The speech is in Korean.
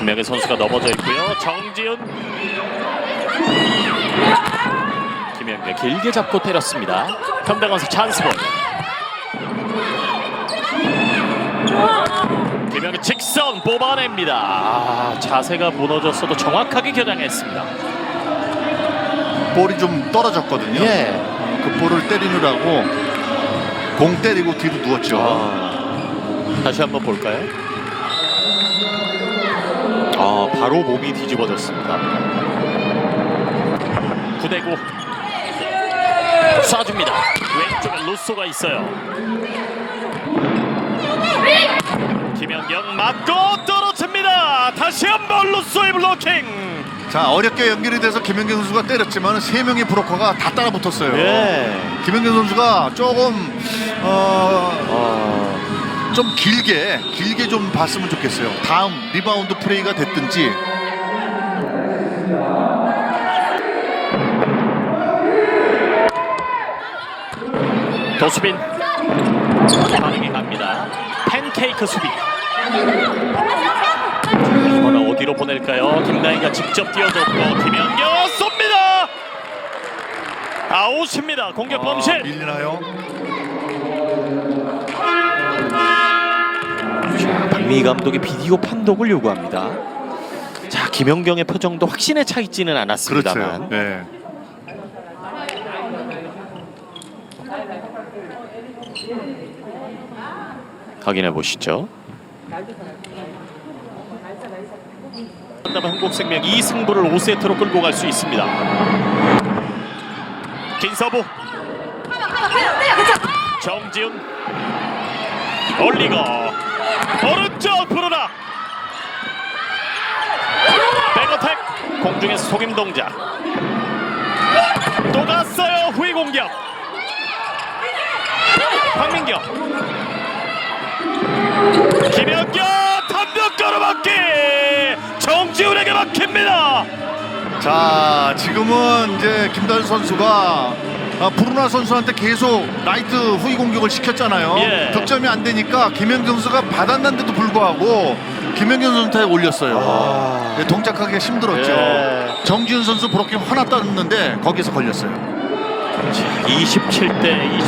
김영애 선수가 넘어져 있고요. 정지훈. 김영애 길게 잡고 때렸습니다. 현대건설 찬스볼. 김영애 직선 뽑아냅니다. 아, 자세가 무너졌어도 정확하게 겨냥했습니다. 볼이 좀 떨어졌거든요. 예. 그 볼을 때리느라고 공 때리고 뒤로 누웠죠. 아, 다시 한번 볼까요? 아, 바로 몸이 뒤집어졌습니다. 9대9 쏴줍니다. 왼쪽에 루소가 있어요. 김연경 맞고 떨어집니다. 다시 한번 루소의 블로킹. 자 어렵게 연결이 돼서 김연경 선수가 때렸지만 세 명의 브로커가 다 따라 붙었어요. 예. 김연경 선수가 조금 어, 어, 좀 길게 길게 좀 봤으면 좋겠어요. 다음 리바운드 플레이가 됐든지 도수빈 반응이 갑니다. 팬케이크 수비. 이번엔 어디로 보낼까요? 김나희가 직접 뛰어줬고 김연경 쏩니다. 아웃입니다. 공격 아, 범실. 밀리나요? 박미 감독이 비디오 판독을 요구합니다. 자 김연경의 표정도 확신에 차 있지는 그렇죠. 않았습니다만 네. 확인해 보시죠. 한다면 한국생명 이 승부를 5세트로 끌고 갈 수 있습니다. 김서부 정지훈 올리고 오른쪽 부르라 백어택 공중에서 속임 동작 또 갔어요 후위 공격. 박민경. 김연경 단벽 걸어맞기! 정지훈에게 막힙니다. 자 지금은 이제 김다현 선수가 아, 브루나 선수한테 계속 라이트 후위 공격을 시켰잖아요. 예. 득점이 안 되니까 김연경 선수가 받았는데도 불구하고 김연경 선수한테 올렸어요. 아. 네, 동작하기가 힘들었죠. 예. 정지훈 선수 브로킹 땄는데 거기서 걸렸어요. 27대